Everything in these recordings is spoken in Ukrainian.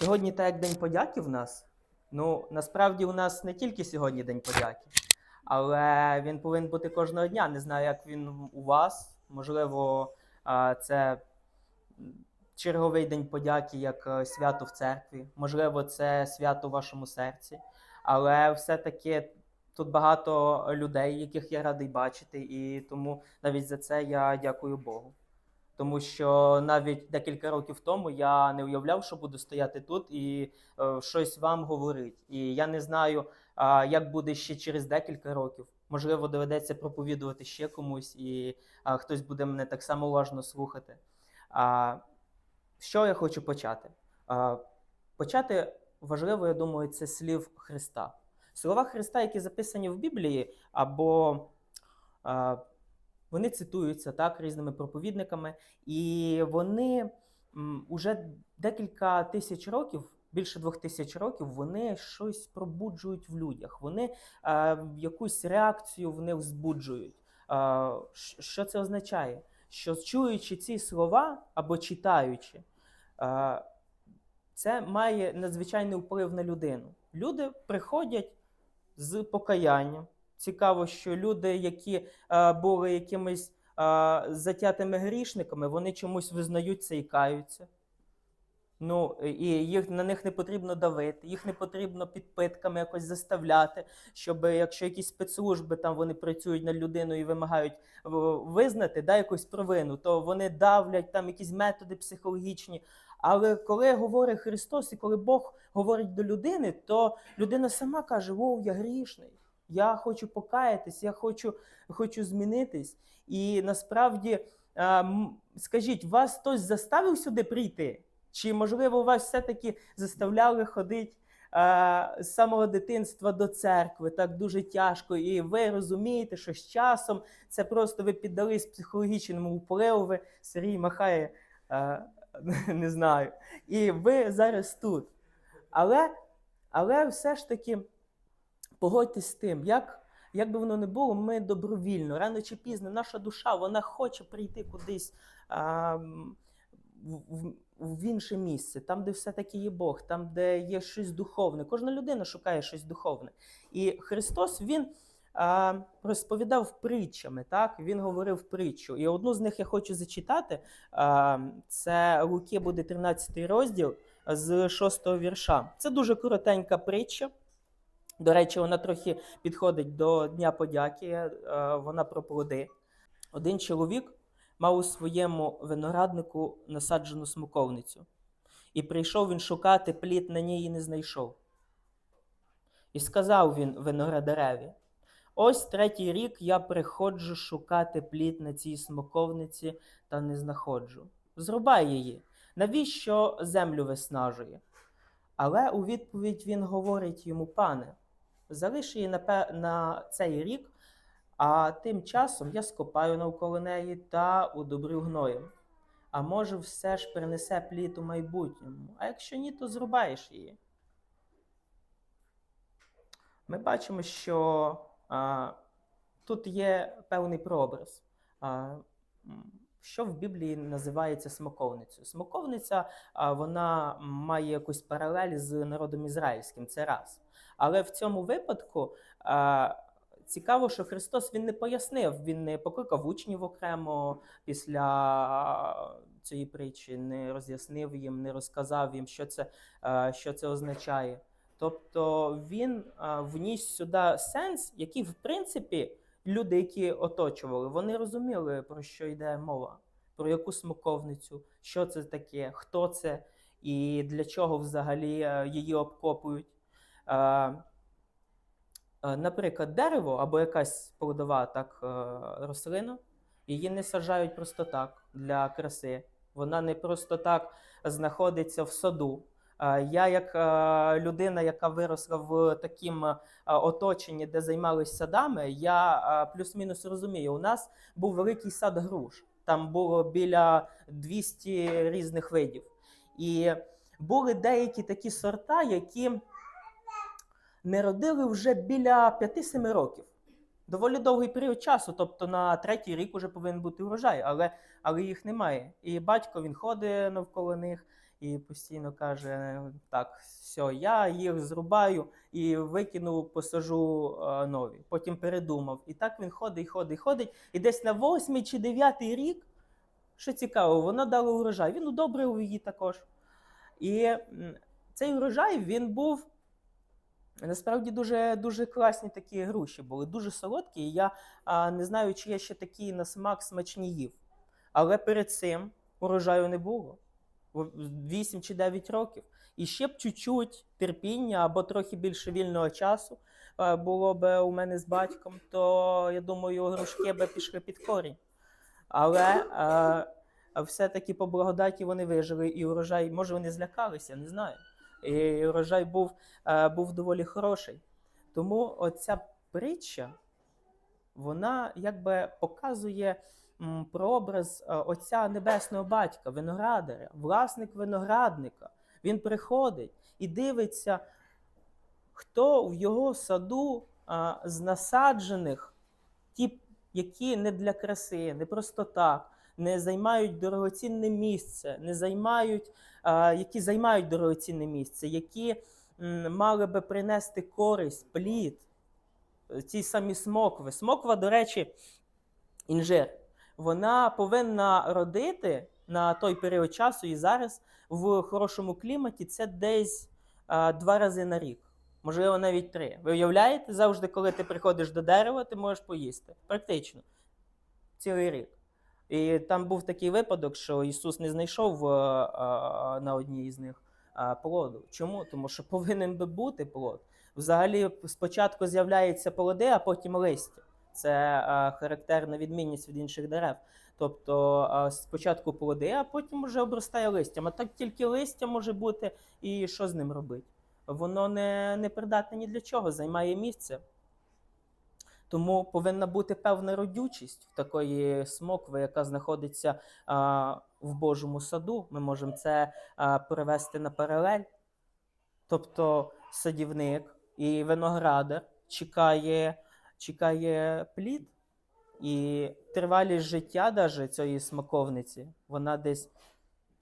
Сьогодні так як День подяки в нас. Ну, насправді у нас не тільки сьогодні День подяки, але він повинен бути кожного дня. Не знаю, як він у вас. Можливо, це черговий день подяки, як е, свято в церкві. Можливо, це свято в вашому серці. Але все-таки тут багато людей, яких я радий бачити, і тому навіть за це я дякую Богу. Тому що навіть декілька років тому я не уявляв, що буду стояти тут і е, щось вам говорити. І я не знаю, а, як буде ще через декілька років. Можливо, доведеться проповідувати ще комусь, і а, хтось буде мене так само уважно слухати. А, що я хочу почати? А, почати важливо, я думаю, це слів Христа. Слова Христа, які записані в Біблії, або а, вони цитуються так різними проповідниками, і вони м, уже декілька тисяч років, більше двох тисяч років, вони щось пробуджують в людях. Вони е, якусь реакцію в них збуджують. Е, що це означає? Що чуючи ці слова або читаючи, е, це має надзвичайний вплив на людину. Люди приходять з покаянням. Цікаво, що люди, які е, були якимись е, затятими грішниками, вони чомусь визнаються і каються. Ну, і їх на них не потрібно давити, їх не потрібно підпитками якось заставляти, щоб якщо якісь спецслужби там вони працюють над людиною і вимагають визнати да, якусь провину, то вони давлять там якісь методи психологічні. Але коли говорить Христос і коли Бог говорить до людини, то людина сама каже: Вов, я грішний, я хочу покаятись, я хочу, хочу змінитись. І насправді, скажіть, вас хтось заставив сюди прийти? Чи, можливо, вас все-таки заставляли ходити з самого дитинства до церкви так дуже тяжко, і ви розумієте, що з часом це просто ви піддались психологічному впливу, ви Сергій махає, не знаю. І ви зараз тут. Але, але все ж таки погодьтесь з тим, як, як би воно не було, ми добровільно, рано чи пізно, наша душа вона хоче прийти кудись а, в, в, інше місце, там, де все-таки є Бог, там, де є щось духовне. Кожна людина шукає щось духовне. І Христос Він а, розповідав притчами, так? Він говорив притчу. І одну з них я хочу зачитати. А, це Луки буде 13 розділ з 6 вірша. Це дуже коротенька притча. До речі, вона трохи підходить до Дня подяки. е, Вона про плоди. Один чоловік мав у своєму винограднику насаджену смоковницю. І прийшов він шукати плід на ній і не знайшов. І сказав він виноградареві: Ось третій рік я приходжу шукати плід на цій смоковниці та не знаходжу. Зрубай її. Навіщо землю виснажує? Але у відповідь він говорить йому, пане, залиш її на, на цей рік, а тим часом я скопаю навколо неї та удобрю гноєм. А може, все ж принесе плід у майбутньому, а якщо ні, то зрубаєш її. Ми бачимо, що а, тут є певний прообраз. А, що в Біблії називається смоковницею? Смоковниця а, вона має якусь паралель з народом ізраїльським, це раз. Але в цьому випадку а, цікаво, що Христос він не пояснив, він не покликав учнів окремо після цієї притчі, не роз'яснив їм, не розказав їм, що це, а, що це означає. Тобто він а, вніс сюди сенс, який, в принципі, люди, які оточували, вони розуміли, про що йде мова, про яку смоковницю, що це таке, хто це і для чого взагалі її обкопують. Наприклад, дерево або якась плодова так, е, рослина, її не саджають просто так для краси. Вона не просто так знаходиться в саду. Я, як е, людина, яка виросла в таким е, оточенні, де займалися садами, я плюс-мінус розумію. У нас був великий сад груш. Там було біля 200 різних видів. І були деякі такі сорта, які не родили вже біля 5-7 років. Доволі довгий період часу, тобто на третій рік вже повинен бути урожай, але, але їх немає. І батько він ходить навколо них і постійно каже: так, все, я їх зрубаю і викину, посажу е, нові. Потім передумав. І так він ходить, ходить, ходить. І десь на восьмий чи дев'ятий рік, що цікаво, воно дало урожай. Він удобрив її також. І цей урожай він був. Насправді дуже, дуже класні такі груші були, дуже солодкі. І я а, не знаю, чи я ще такі на смак смачні їв. Але перед цим урожаю не було. 8 чи 9 років. І ще б чуть-чуть терпіння або трохи більше вільного часу було б у мене з батьком, то я думаю, грушки би пішли під корінь. Але е, все-таки по благодаті вони вижили, і урожай, може, вони злякалися, не знаю. І урожай був, е, був доволі хороший. Тому оця притча, вона якби показує прообраз е, Отця Небесного Батька, виноградаря, власник виноградника. Він приходить і дивиться, хто в його саду а, з насаджених, ті, які не для краси, не просто так, не займають дорогоцінне місце, не займають, які займають дорогоцінне місце, які мали би принести користь, плід, ті самі смокви. Смоква, до речі, інжир, вона повинна родити на той період часу і зараз в хорошому кліматі це десь два рази на рік. Можливо, навіть три. Ви уявляєте, завжди, коли ти приходиш до дерева, ти можеш поїсти. Практично. Цілий рік. І там був такий випадок, що Ісус не знайшов а, а, на одній із них а, плоду. Чому? Тому що повинен би бути плод. Взагалі, спочатку з'являються плоди, а потім листя. Це характерна відмінність від інших дерев. Тобто спочатку плоди, а потім вже обростає листям. А так тільки листя може бути, і що з ним робити? Воно не, не придатне ні для чого, займає місце. Тому повинна бути певна родючість в такої смокви, яка знаходиться а, в Божому саду. Ми можемо це а, перевести на паралель. Тобто садівник і виноградар чекає, чекає плід, і тривалість життя даже цієї смаковниці, вона десь,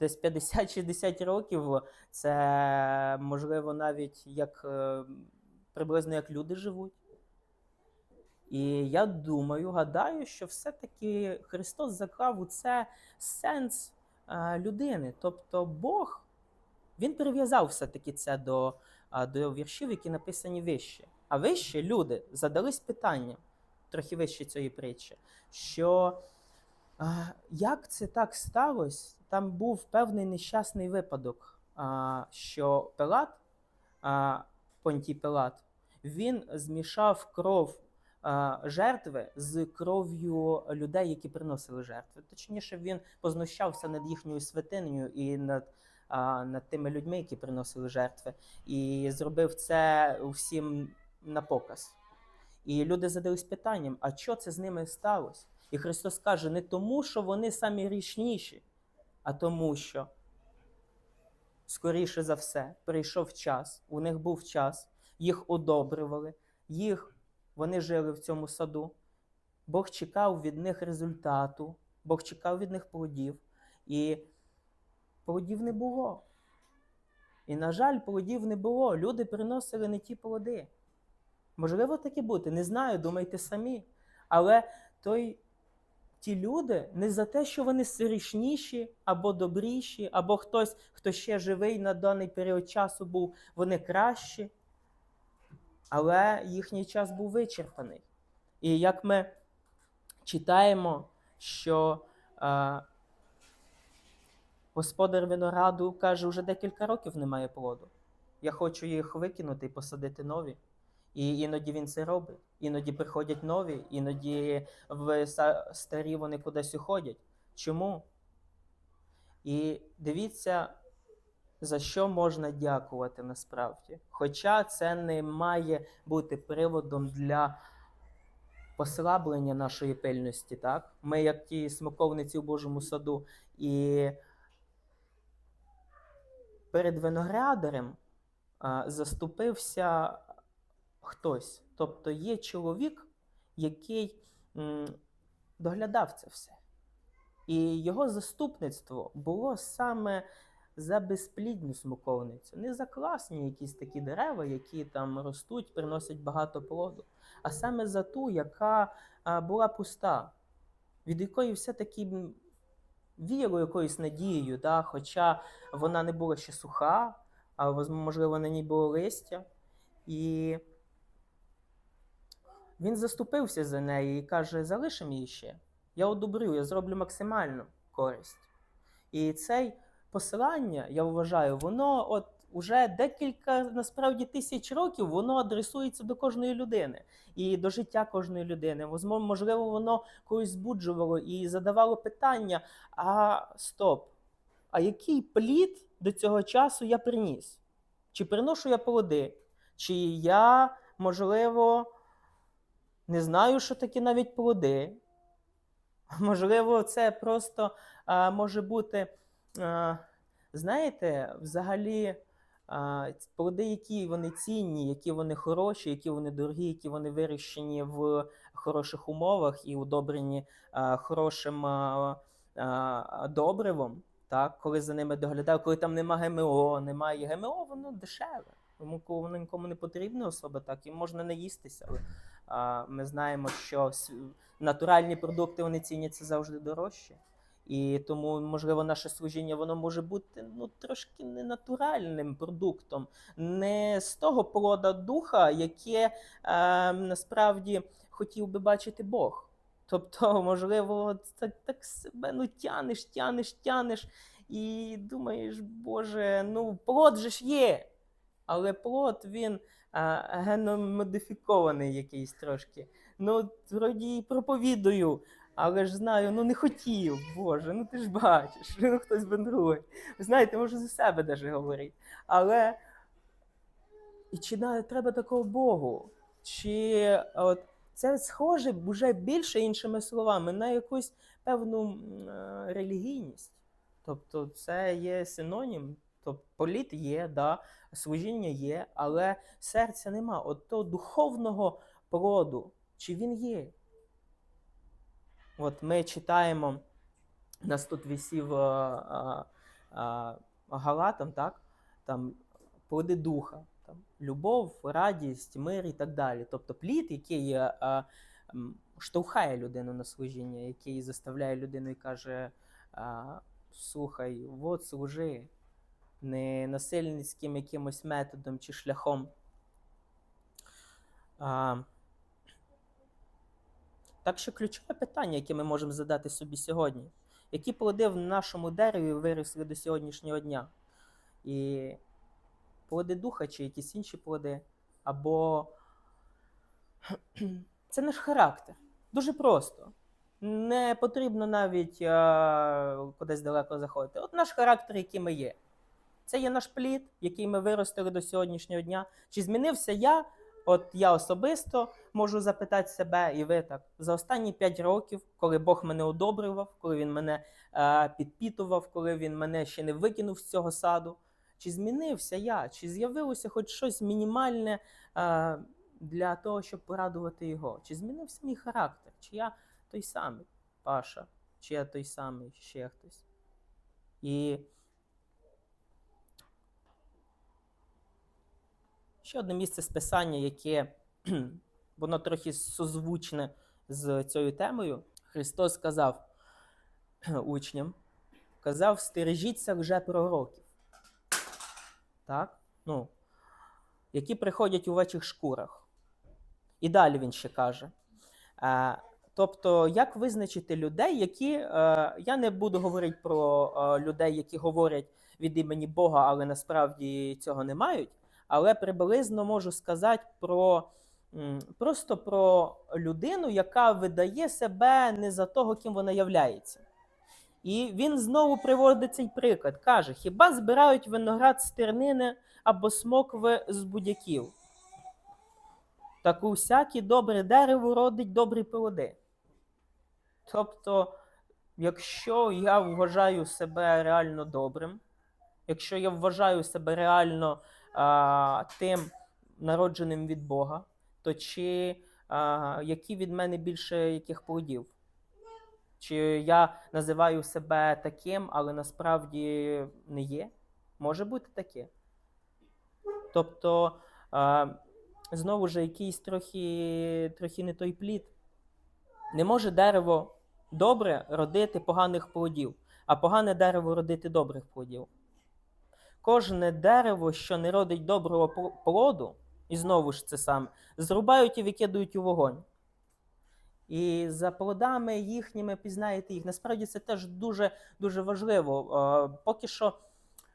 десь 50-60 років. Це можливо навіть як е, приблизно як люди живуть. І я думаю, гадаю, що все-таки Христос заклав у це сенс е, людини. Тобто Бог він прив'язав все-таки це до, а, до віршів, які написані вище. А вище люди задались питанням, трохи вище цієї притчі, що а, як це так сталося? Там був певний нещасний випадок, що Пилат, Понтій Пилат, він змішав кров жертви з кров'ю людей, які приносили жертви. Точніше, він познущався над їхньою святинею і над, а, над тими людьми, які приносили жертви, і зробив це всім на показ. І люди задались питанням: а що це з ними сталося? І Христос каже: не тому, що вони самі грішніші, а тому, що скоріше за все прийшов час, у них був час, їх одобрювали, їх, вони жили в цьому саду. Бог чекав від них результату, Бог чекав від них плодів, і плодів не було. І, на жаль, плодів не було. Люди приносили не ті плоди. Можливо, таке бути, не знаю, думайте самі. Але той, ті люди не за те, що вони сирішніші або добріші, або хтось, хто ще живий на даний період часу був, вони кращі. Але їхній час був вичерпаний. І як ми читаємо, що е, господар винограду каже, вже декілька років немає плоду. Я хочу їх викинути і посадити нові. І іноді він це робить. Іноді приходять нові, іноді в старі вони кудись уходять. Чому? І дивіться, за що можна дякувати насправді. Хоча це не має бути приводом для послаблення нашої пильності, так? Ми, як ті смоковниці в Божому саду, і перед виноградарем заступився хтось. Тобто є чоловік, який доглядав це все. І його заступництво було саме за безплідну смоковницю, не за класні якісь такі дерева, які там ростуть, приносять багато плоду, а саме за ту, яка була пуста, від якої все-таки віру якоюсь надією, да? хоча вона не була ще суха, а можливо на ній було листя. І він заступився за неї і каже: залишимо її ще. Я одобрю, я зроблю максимальну користь. І це посилання, я вважаю, воно от уже декілька насправді тисяч років воно адресується до кожної людини і до життя кожної людини. Можливо, воно когось збуджувало і задавало питання: а стоп, а який плід до цього часу я приніс? Чи приношу я плоди? Чи я, можливо, не знаю, що таке навіть плоди? Можливо, це просто а, може бути, знаєте, взагалі плоди, які вони цінні, які вони хороші, які вони дорогі, які вони вирощені в хороших умовах і удобрені хорошим добривом, так, коли за ними доглядають, коли там нема ГМО, немає ГМО, воно дешеве. Тому воно нікому не потрібно особа, так і можна не їстися. Але а, ми знаємо, що натуральні продукти вони ціняться завжди дорожче. І тому, можливо, наше служіння воно може бути ну, трошки не натуральним продуктом, не з того плода духа, яке е, насправді хотів би бачити Бог. Тобто, можливо, так, так себе ну, тянеш, тянеш, тянеш, і думаєш, Боже, ну плод же ж є. Але плод він а, геномодифікований якийсь трошки. Ну, вроді і проповідую, але ж знаю, ну не хотів, Боже, ну ти ж бачиш, ну хтось бендрує. Ви знаєте, можу за себе даже говорити. Але і чи треба такого Богу? Чи от це схоже вже більше іншими словами на якусь певну е, релігійність? Тобто це є синонім, тобто політ є, да, служіння є, але серця нема. От того духовного плоду, чи він є? От ми читаємо, нас тут висів а, а, а, Галатам, так? Там плоди духа, там, любов, радість, мир і так далі. Тобто плід, який а, штовхає людину на служіння, який заставляє людину і каже: а, слухай, от служи, не насильницьким якимось методом чи шляхом. А, так що ключове питання, яке ми можемо задати собі сьогодні, які плоди в нашому дереві виросли до сьогоднішнього дня? І плоди духа чи якісь інші плоди, або це наш характер. Дуже просто. Не потрібно навіть е, кудись далеко заходити. От наш характер, який ми є. Це є наш плід, який ми виростили до сьогоднішнього дня. Чи змінився я? От я особисто можу запитати себе, і ви так за останні 5 років, коли Бог мене одобрював, коли він мене е, підпітував, коли він мене ще не викинув з цього саду. Чи змінився я? Чи з'явилося хоч щось мінімальне е, для того, щоб порадувати його? Чи змінився мій характер? Чи я той самий Паша, чи я той самий ще хтось? І ще одне місце з писання, яке воно трохи созвучне з цією темою. Христос сказав учням, казав, стережіться лже-пророків, так? Ну, які приходять у вечих шкурах. І далі він ще каже. Е, тобто, як визначити людей, які. Е, я не буду говорити про е, людей, які говорять від імені Бога, але насправді цього не мають. Але приблизно можу сказати про просто про людину, яка видає себе не за того, ким вона являється. І він знову приводить цей приклад. Каже: хіба збирають виноград з тернини або смокви з будяків? Так у всяке добре дерево родить добрі плоди. Тобто, якщо я вважаю себе реально добрим, якщо я вважаю себе реально а, тим народженим від Бога, то чи а, які від мене більше яких плодів? Чи я називаю себе таким, але насправді не є? Може бути таке. Тобто, е, знову ж якийсь трохи, трохи не той плід. Не може дерево добре родити поганих плодів, а погане дерево родити добрих плодів. Кожне дерево, що не родить доброго плоду, і знову ж це саме, зрубають і викидають у вогонь. І за плодами їхніми пізнаєте їх. Насправді це теж дуже, дуже важливо. Е, Поки що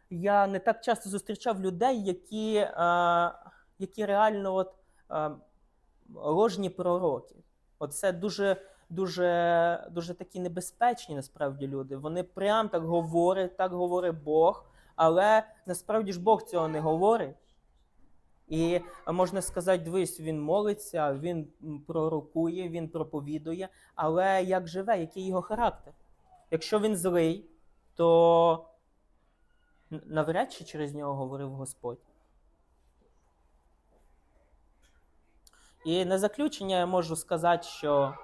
я не так часто зустрічав людей, які, е, які реально от, е, ложні пророки. Оце дуже, дуже, дуже такі небезпечні насправді люди. Вони прям так говорять, так говорить Бог, але насправді ж Бог цього не говорить. І можна сказати, дивись, він молиться, він пророкує, він проповідує, але як живе, який його характер? Якщо він злий, то навряд чи через нього говорив Господь. І на заключення я можу сказати, що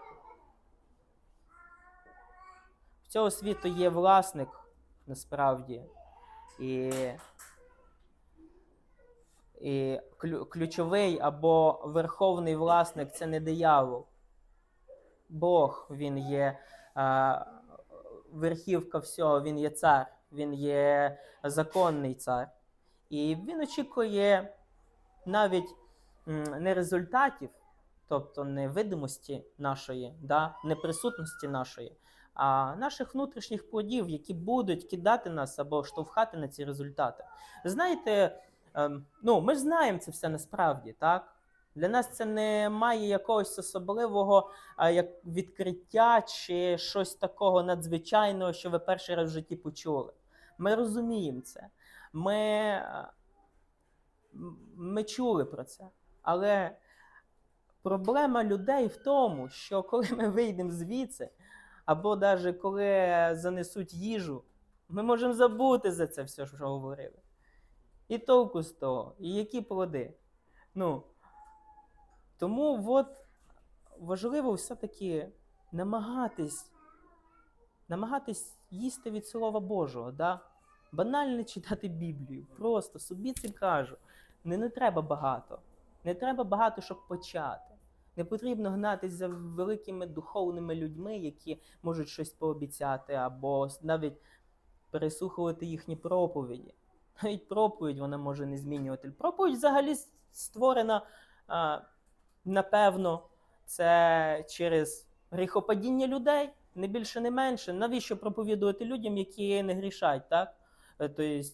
в цього світу є власник насправді. І, і ключовий або верховний власник це не диявол. Бог, він є а, верхівка всього, він є цар, він є законний цар. І він очікує навіть не результатів, тобто не видимості нашої, да, не присутності нашої, а наших внутрішніх плодів, які будуть кидати нас або штовхати на ці результати. Знаєте, ем, ну, ми ж знаємо це все насправді, так? Для нас це не має якогось особливого а, як відкриття чи щось такого надзвичайного, що ви перший раз в житті почули. Ми розуміємо це. Ми, е, ми чули про це. Але проблема людей в тому, що коли ми вийдемо звідси, або навіть коли занесуть їжу, ми можемо забути за це все, що говорили. І толку з того, і які плоди. Ну, тому от важливо все-таки намагатись, намагатись їсти від Слова Божого. Да? Банально читати Біблію. Просто собі це кажу. Не, не треба багато. Не треба багато, щоб почати. Не потрібно гнатись за великими духовними людьми, які можуть щось пообіцяти, або навіть переслухувати їхні проповіді. Навіть проповідь вона може не змінювати. Проповідь взагалі створена, напевно, це через гріхопадіння людей, не більше, не менше. Навіщо проповідувати людям, які не грішать, так? Е, Тобто,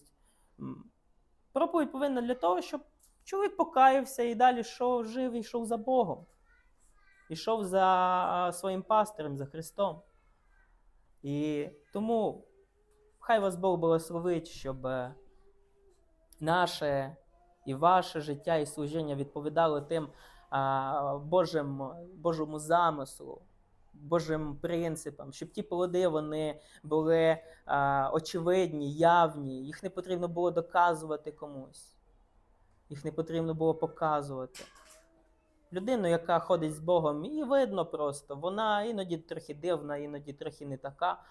проповідь повинна для того, щоб чоловік покаявся і далі йшов, жив йшов за Богом. Ішов за своїм пастирем, за Христом. І тому хай вас Бог благословить, щоб е, наше і ваше життя і служіння відповідало тим а, Божим, Божому замислу, Божим принципам, щоб ті плоди вони були а, очевидні, явні, їх не потрібно було доказувати комусь, їх не потрібно було показувати. Людину, яка ходить з Богом, і видно просто, вона іноді трохи дивна, іноді трохи не така,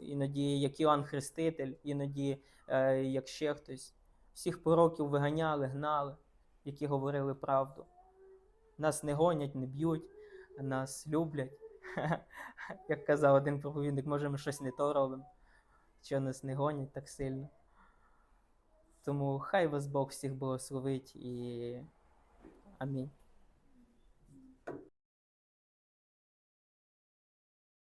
іноді як Іоанн Хреститель, іноді е, як ще хтось. Всіх пророків виганяли, гнали, які говорили правду. Нас не гонять, не б'ють, нас люблять. Як казав один проповідник, може ми щось не то робимо, що нас не гонять так сильно. Тому хай вас Бог всіх благословить і амінь.